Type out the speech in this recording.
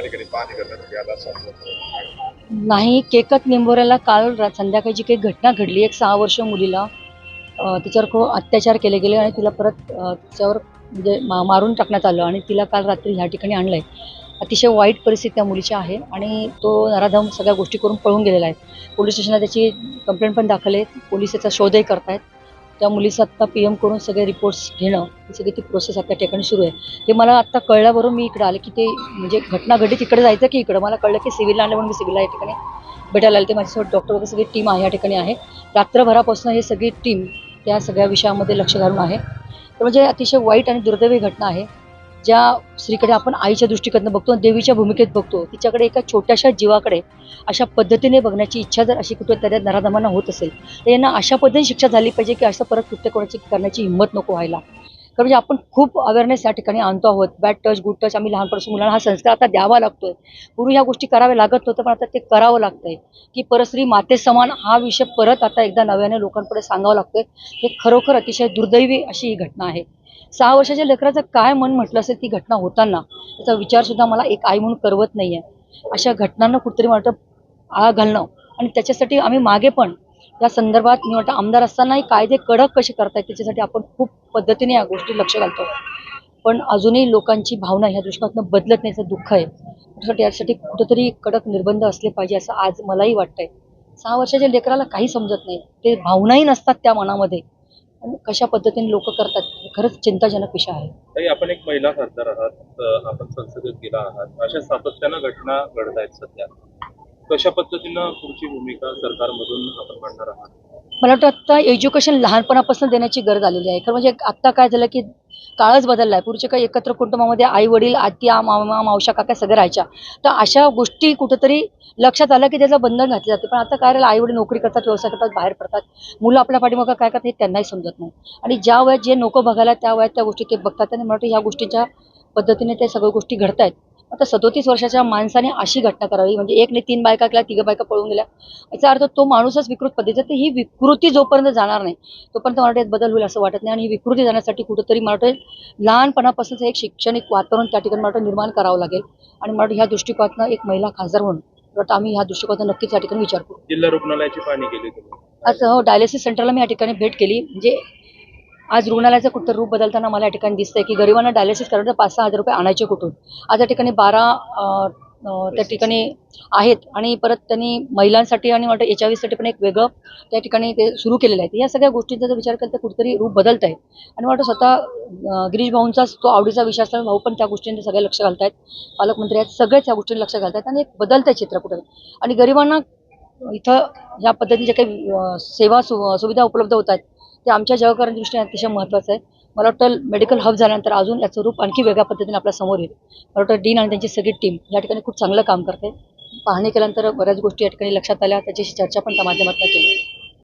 ठिकाणी पाहणी नाही केकत निंबोऱ्याला काल रात संध्याकाळी जी काही घटना घडली एक सहा वर्ष मुलीला अ, तिच्यावर खूप अत्याचार केले गेले आणि तिला परत अ, तिच्यावर म्हणजे मा मारून टाकण्यात आलं आणि तिला काल रात्री ह्या ठिकाणी आणलं आहे अतिशय वाईट परिस्थिती त्या मुलीची आहे आणि तो नराधम सगळ्या गोष्टी करून पळून गेलेला आहे. पोलीस स्टेशनला त्याची कंप्लेंट पण दाखल आहे. पोलीस त्याचा शोधही करतायत. त्या मुलीचं आत्ता पी एम करून सगळे रिपोर्ट्स घेणं ही सगळी ती प्रोसेस आता ठिकाणी सुरू आहे. हे मला आत्ता कळल्यावरून मी इकडे आले की ते म्हणजे घटना घडली तिकडे जायचं की इकडं? मला कळलं की सिव्हिलला आणलं म्हणून मी सिव्हिलला या ठिकाणी भेटायला आले. ते माझ्यासोबत डॉक्टर वगैरे सगळी टीम आहे या ठिकाणी आहे. रात्रभरापासून हे सगळी टीम त्या सगळ्या विषयामध्ये लक्ष घालून आहे. तर म्हणजे अतिशय वाईट आणि दुर्दैवी घटना आहे. ज्या स्त्रीकडे आपण आईच्या दृष्टीकडनं बघतो देवीच्या भूमिकेत बघतो तिच्याकडे एका छोट्याशा जीवाकडे अशा पद्धतीने बघण्याची इच्छा जर अशी कुठे त्या नराधमांना होत असेल तर यांना अशा पद्धतीने शिक्षा झाली पाहिजे की असं परत कृत्य कोणाची करण्याची हिंमत नको व्हायला. कारण म्हणजे आपण खूप अवेअरनेस या ठिकाणी आणतो आहोत. बॅड टच गुड टच आम्ही लहानपासून मुलांना हा संस्कार आता द्यावा लागतोय. पूर्वी ह्या गोष्टी कराव्या लागत नव्हतं पण आता ते करावं लागतंय. की परस्त्री माते समान हा विषय परत आता एकदा नव्याने लोकांपुढे सांगावा लागतोय. हे खरोखर अतिशय दुर्दैवी अशी ही घटना आहे. सहा वर्षाच्या लेकराचं काय मन म्हटलं असेल ती घटना होताना त्याचा विचारसुद्धा मला एक आई म्हणून करवत नाही आहे अशा घटनांना कुठेतरी मला वाटतं आळा घालणं आणि त्याच्यासाठी आम्ही मागे पण या संदर्भात मी वाटतं आमदार असतानाही कायदे कडक कसे करतायत त्याच्यासाठी आपण खूप पद्धतीने या गोष्टी लक्ष घालतो. पण अजूनही लोकांची भावना ह्या दृष्टिकोनातून बदलत नाही दुःख आहे. त्यासाठी यासाठी कुठंतरी कडक निर्बंध असले पाहिजे असं आज मलाही वाटतंय. सहा वर्षाच्या लेकराला काही समजत नाही. ते भावनाही नसतात त्या मनामध्ये. पण कशा पद्धतीने लोक करतात हे खरंच चिंताजनक विषय आहे. आपण एक महिला खासदार आहात आपण संसदेत गेला आहात. अशा सातत्यानं घटना घडत आहेत सध्या. कशा पद्धतीनं पुढची भूमिका सरकारमधून आपण मांडणार आहात? मला वाटतं आत्ता एज्युकेशन लहानपणापासून देण्याची गरज आलेली आहे. खरं म्हणजे आत्ता काय झालं की काळच बदलला आहे पूर्वीच्या काही एकत्र कुटुंबामध्ये आई वडील आत्या मामा मावशा काका सगळं राहायच्या. तर अशा गोष्टी कुठंतरी लक्षात आलं की त्याचं बंधन घातले जाते. पण आता काय राहिलं आई वडील नोकरी करतात व्यवसाय करतात बाहेर पडतात. मुलं आपल्या पाठीमागं काय करतात हे त्यांनाही समजत नाही. आणि ज्या वयात जे नको बघायला त्या वयात त्या गोष्टी ते बघतात. आणि मला वाटतं ह्या गोष्टीच्या पद्धतीने त्या सगळ्या गोष्टी घडतायत. आता सदोतीस वर्षाच्या माणसाने अशी घटना करावी म्हणजे एक नाही तीन बायका केल्या तिघं बायका पळून गेल्या. याचा अर्थ तो माणूसच विकृत पद्धतीचा तर ही विकृती जोपर्यंत जाणार नाही तोपर्यंत यात बदल होईल असं वाटत नाही. आणि ही विकृती जाण्यासाठी कुठंतरी वाटतं लहानपणापासूनच एक शैक्षणिक वातावरण त्या ठिकाणी वाटतं निर्माण करावं लागेल. आणि वाटतं ह्या दृष्टिकोनातनं एक महिला खासदार म्हणून वाटतं आम्ही ह्या दृष्टिकोनातून नक्कीच या ठिकाणी विचार करू. जिल्हा रुग्णालयाची पाहणी केली आज हो डायलिसिस सेंटरला मी या ठिकाणी भेट केली. म्हणजे आज रुग्णालयाचं कुठं रूप बदलताना मला या ठिकाणी दिसतंय की गरिबांना डायलिसिस करायचं पाच सहा हजार रुपये आणायचे कुठून? आज या ठिकाणी बारा त्या ठिकाणी आहेत आणि परत त्यांनी महिलांसाठी आणि वाटतं एच आय व्हीसाठी पण एक वेगळं त्या ठिकाणी ते सुरू केलेलं आहे. या सगळ्या गोष्टींचा जर विचार केला तर कुठेतरी रूप बदलत आहे आणि वाटतं स्वतः गिरीश भाऊंचाच तो आवडीचा विषय असल्यामुळे भाऊ पण त्या गोष्टींचे सगळे लक्ष घालतायत. पालकमंत्री आहेत सगळेच या गोष्टींनी लक्ष घालतायत आणि एक बदलत आहे चित्र कुठं आणि गरिबांना इथं ह्या पद्धतीच्या काही सेवा सु सुविधा उपलब्ध होत आहेत ते आमच्या जवळकरांच्या दृष्टीने अतिशय महत्त्वाचं आहे. मला वाटतं मेडिकल हब झाल्यानंतर अजून याचं रूप आणखी वेगळ्या पद्धतीने आपल्यासमोर येईल. मला वाटतं डीन आणि त्यांची सगळी टीम या ठिकाणी खूप चांगलं काम करते. पाहणी केल्यानंतर बऱ्याच गोष्टी या ठिकाणी लक्षात आल्या. त्याच्याशी चर्चा पण त्या माध्यमातून केली.